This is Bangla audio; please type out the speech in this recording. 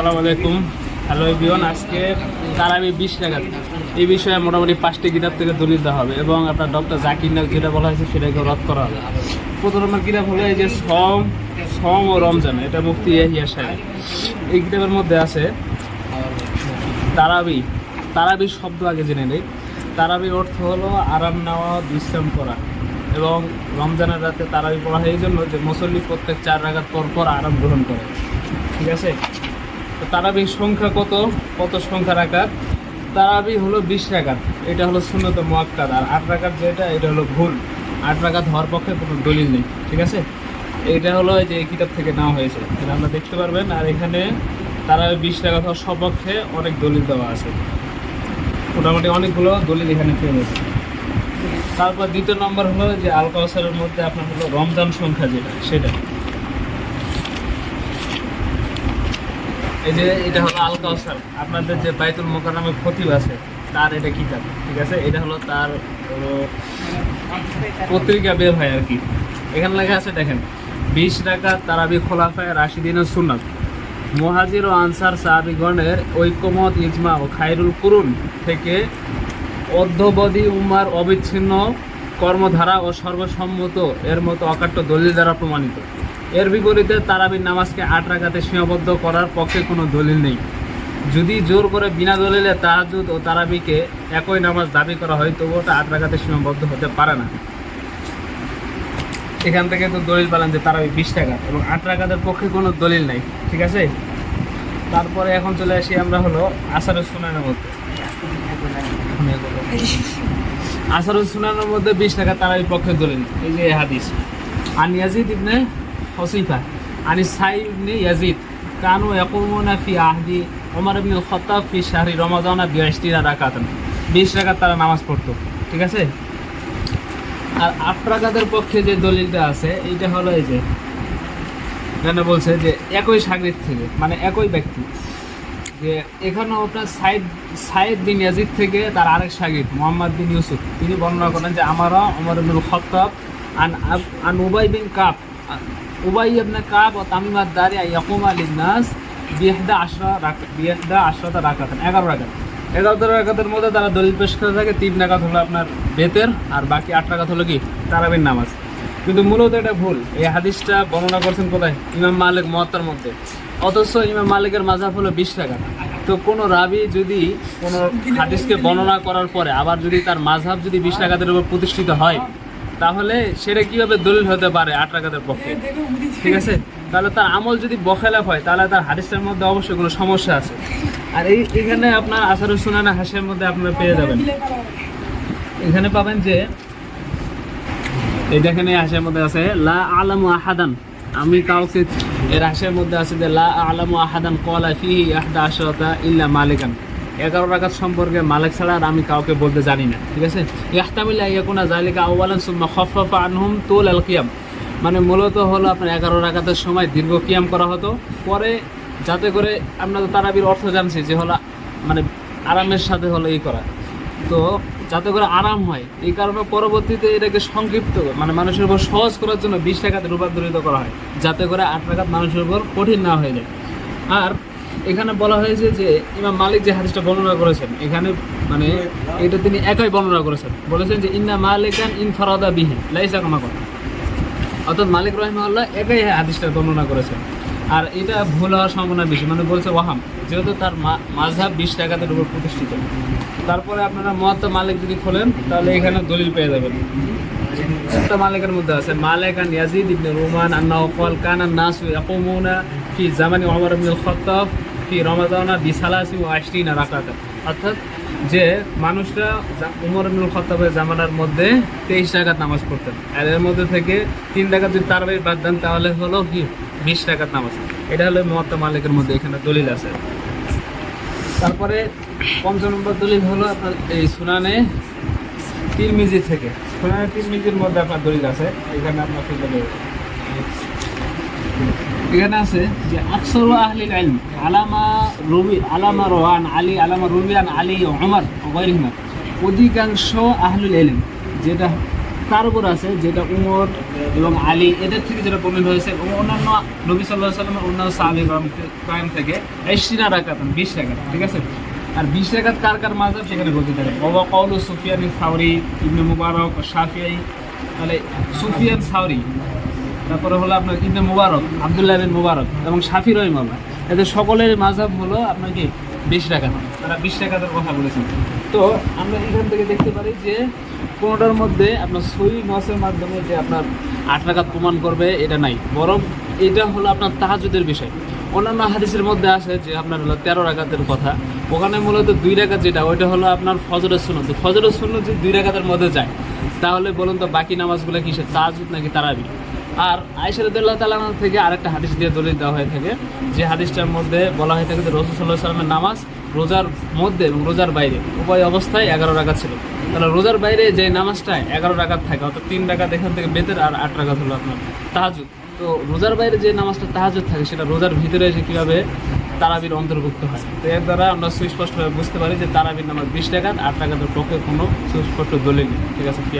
আসসালামু আলাইকুম। হ্যালো এভিওন আজকে তারাবি বিশ টাকা। এই বিষয়ে মোটামুটি পাঁচটি কিতাব থেকে দেওয়া হবে এবং আপনার ডক্টর জাকির নাক যেটা বলা হয়েছে সেটাকে রদ করা হবে। প্রথম নম্বর কিতাব হলো এই যে সম সম ও রমজান, এটা মুক্তি ইয়াহিয়া এই কিতাবের মধ্যে আছে, তারাবি। তারাবি শব্দ আগে জেনে নেই। তারাবি অর্থ হলো আরাম নেওয়া, বিশ্রাম করা। এবং রমজানের রাতে তারাবি পড়া হয় এই জন্য যে মুসল্লি প্রত্যেক চার রাগাত পর পর আরাম গ্রহণ করে। ঠিক আছে? তো তারাবির সংখ্যা কত? কত সংখ্যা রাখার তারাবি হলো বিশ রাকাত। এটা হলো শূন্যত মোয়াক্কাদ। আর আট রাকাত যেটা, এটা হলো ভুল। আট রাকাত হওয়ার পক্ষে কোনো দলিল নেই, ঠিক আছে? এটা হলো যে এই কিতাব থেকে নেওয়া হয়েছে। এটা আমরা দেখতে পারবেন, আর এখানে তারা বিশ রাকাত হওয়ার সপক্ষে অনেক দলিল দেওয়া আছে। মোটামুটি অনেকগুলো দলিল এখানে পেয়ে গেছে তারপর দ্বিতীয় নম্বর হলো যে আল কাউসারের মধ্যে আপনার হলো রমজান সংখ্যা যেটা, সেটা। এই যে এটা হলো আল কাউসার। আপনাদের যে বাইতুল মোকাররমের খতিব আছে, তার এটা কিতাব, ঠিক আছে? এটা হলো তার পত্রিকা বের হয় আর কি। এখানে লেখা আছে, দেখেন, বিশ টাকা তারাবি খোলাফায় রাশিদিনের সুন্নাত। মুহাজির ও আনসার সাহাবিগণের ঐক্যমত, ইজমা ও খায়রুল কুরুন থেকে অর্ধবদী উমার অবিচ্ছিন্ন কর্মধারা ও সর্বসম্মত এর মতো অকাট্য দলিল দ্বারা প্রমাণিত। এর বিপরীতে তারাবির নামাজকে আট রাকাতে সীমাবদ্ধ করার পক্ষে কোনো দলিল নেই। যদি জোর করে বিনা দলিলে তাহাজুদ ও তারাবিকে একই নামাজ দাবি করা হয়, তবুও ওটা আট রাখাতে সীমাবদ্ধ হতে পারে না। এখান থেকে তো দলিল পেলাম যে তারাবি বিশ টাকা এবং আট রাকাতের পক্ষে কোনো দলিল নাই, ঠিক আছে? তারপরে এখন চলে আসি আমরা হলো আসারের সুনানের মধ্যে। আসারুল সুনানের মধ্যে বিশ টাকা তারাই পক্ষে দলিল এই যে হাদিস। আন ইয়াজিদ ইবনে হসিফা আনি সাই ইবনে ইয়াজিদ, কানু ইয়াকুমুনা ফি আহদি ওমর ইবনে খত্তাব ফি শাহরি রমাদানা বিয়াশটিরা রাকাতান। বিশ রাকাত তারা নামাজ পড়তো, ঠিক আছে? আর আট পক্ষে যে দলিলটা আছে, এইটা হলো এই যে এখানে বলছে যে একই সাগরিদ থেকে মানে একই ব্যক্তি যে এখানেও আপনার সাইদ সাইদ বিন ইয়াজিদ থেকে তার আরেক সাগিদ মোহাম্মদ বিন ইউসুফ। তিনি বর্ণনা করেন যে আমারা অমর ইবনুল খত্তাব আন আন Ubai bin Kaab Ubai ibn Kaab ও তামিমাদ দারি ইয়াকুম আলী নাস বিহদা আশরা রাক বিহদা আশরাতা রাকাতেন, এগারো রাকাত। এগারো রাকাতের মধ্যে তারা দলিল পেশ করে থাকে, তিন রাকাত হলো আপনার বেতের আর বাকি আট রাকাত হলো কি? তারাবির নামাজ। কিন্তু মূলত এটা ভুল। এই হাদিসটা বর্ণনা করছেন কোথায়? ইমাম মালিক মহাত্মার মধ্যে। অথচ ইমাম মালিকের মাঝাব হলো বিশ টাকা। তো কোনো রাবি যদি কোনো হাদিসকে বর্ণনা করার পরে আবার যদি তার মাঝহাব যদি বিশ টাকাদের উপর প্রতিষ্ঠিত হয়, তাহলে সেটা কীভাবে দলিল হতে পারে আট টাকাদের পক্ষে? ঠিক আছে? তাহলে তার আমল যদি বখেলাফ হয়, তাহলে তার হাদিসের মধ্যে অবশ্যই কোনো সমস্যা আছে। আর এই, এখানে আপনার আসারুল সুনানা হাসের মধ্যে আপনারা পেয়ে যাবেন। এখানে পাবেন যে এই দেখেন এই হাসের মধ্যে আছে, লা আলামু আহাদান। আমি কাউকে এর হাসের মধ্যে আছে যে, লা আলামু আহাদান কলা ফি আহদা আশরাতা ইল্লা মালিকান। এগারো রাকাত সম্পর্কে মালিক ছাড়া আর আমি কাউকে বলতে জানি না, ঠিক আছে? ইয়াহতামিল্লা ইয়াকুনা জালিকা আউয়ালান সুম্মা খাফফা আনহুম তুল আল কিয়াম। মানে মূলত হলো আপনার এগারো রাকাতের সময় দীর্ঘ কিয়াম করা হতো। পরে যাতে করে আমরা তো তারাবির অর্থ জানছি যে হলো মানে আরামের সাথে হলো এই করা। তো যাতে করে আরাম হয়। এই কারণে পরবর্তীতে এটাকে সংক্ষিপ্ত মানে মানুষের উপর সহজ করার জন্য বিশ টাকাতে রূপান্তরিত করা হয়, যাতে করে আট টাকাত মানুষের উপর কঠিন না হয়ে যায়। আর এখানে বলা হয়েছে যে ইমাম মালিক যে হাদিসটা বর্ণনা করেছেন, এখানে মানে এটা তিনি একাই বর্ণনা করেছেন। বলেছেন যে, ইন্না মালিকান ইনফারাদা বিহি, লাইসা কামা কথা অর্থাৎ মালিক রহিমাল্লাহ একাই হাদিসটা বর্ণনা করেছেন। আর এটা ভুল হওয়ার সম্ভাবনা বেশি। মানে বলছে ওয়াহাম। যেহেতু তার মাঝহাব বিশ টাকাতের উপর প্রতিষ্ঠিত। তারপরে আপনারা মহাত্ম মালিক যদি খোলেন, তাহলে এখানে দলিল পেয়ে যাবেন। একটা মালিকের মধ্যে আছে, মালিক আন ইয়াজিদ ইবনে রুমান আন্না ক্বাল কান নাসু ইয়াকুমুনা ফি জামানি ওমর ইবনে খাত্তাব ফি রমাদানা বিসালাসি ওয়া আশরিনা রাকাতান। অর্থাৎ যে মানুষরা উমর ইবনুল খাত্তাবের জামানার মধ্যে তেইশ টাকাত নামাজ পড়তেন। আর এর মধ্যে থেকে তিন টাকা যদি তারাবির বাদ দেন, তাহলে হলো কি? বিশ টাকাত নামাজ। এটা হলো মহাত্মা মালিকের মধ্যে এখানে দলিল আছে। তারপরে পঞ্চম নম্বর দলিল হলো আপনার এই সুনানে তিরমিজি থেকে। সুনানে তিরমিজির মধ্যে আপনার দলিল আছে। এখানে আপনার। এখানে আছে যে আকসর আহলিল ইলম, আলামা রবি, আলামা রোহান আলী, আলামা রবিয়ান আলী ওমর ওয়াইরিহমা অধিকাংশ আহলুল ইলম, যেটা তার উপর আছে? যেটা উমর এবং আলী, এদের থেকে যেটা বর্ণিত হয়েছে এবং অন্যান্য নবী সাল্লাহ সাল্লামের অন্যান্য সাহাবি কয়েন থেকে এসিনা রাখাত বিশ টাকা ঠিক আছে? আর বিশ টাকাত কার কার মাঝাব সেখানে বলতে পারে বাবা কৌল সুফিয়ান সাউরি, ইবনে মুবারক শাফিয়াই তাহলে সুফিয়ান সাউরি তারপরে হলো আপনার ইবনে মুবারক, আবদুল্লাহ বিন মুবারক এবং শাফি রহিমাল্লাহ এদের সকলের মাঝাব হলো আপনার কি, বিশ টাকা তারা বিশ টাকাদের কথা বলেছেন। তো আমরা এখান থেকে দেখতে পারি যে কোনোটার মধ্যে আপনার সই নসের মাধ্যমে যে আপনার আট টাকা প্রমাণ করবে, এটা নাই। বরং এটা হলো আপনার তাহাজুদের বিষয়। অন্যান্য হাদিসের মধ্যে আছে যে আপনার হলো তেরো রাকাতের কথা। ওখানে মূলত দুই রাকাত যেটা, ওইটা হলো আপনার ফজরের শূন্য তো ফজরের শূন্য যদি দুই রাকাতের মধ্যে যায়, তাহলে বলুন তো বাকি নামাজগুলো কিসের তাহাজুদ নাকি তারাবি? আর আয়সারদুল্লাহ তালাহ থেকে আরেকটা হাদিস দিয়ে দলিল দেওয়া হয়ে থাকে। যে হাদিসটার মধ্যে বলা হয়ে থাকে যে রসুল সাল্লাহ সাল্লামের নামাজ রোজার মধ্যে এবং রোজার বাইরে উভয় অবস্থায় এগারো রাকাত ছিল। তাহলে রোজার বাইরে যে নামাজটা এগারো রাকাত থাকে, অর্থাৎ তিন রাকাত এখান থেকে বেতের আর আট রাকাত হলো আপনার তাহাজুদ তো রোজার বাইরে যে নামাজটা তাহাজুদ থাকে, সেটা রোজার ভিতরে এসে কীভাবে তারাবির অন্তর্ভুক্ত হয়? তো এর দ্বারা আমরা সুস্পষ্টভাবে বুঝতে পারি যে তারাবির নামাজ বিশ টাকাত আট টাকাতের পক্ষে কোনো সুস্পষ্ট দলিল নেই। ঠিক আছে কি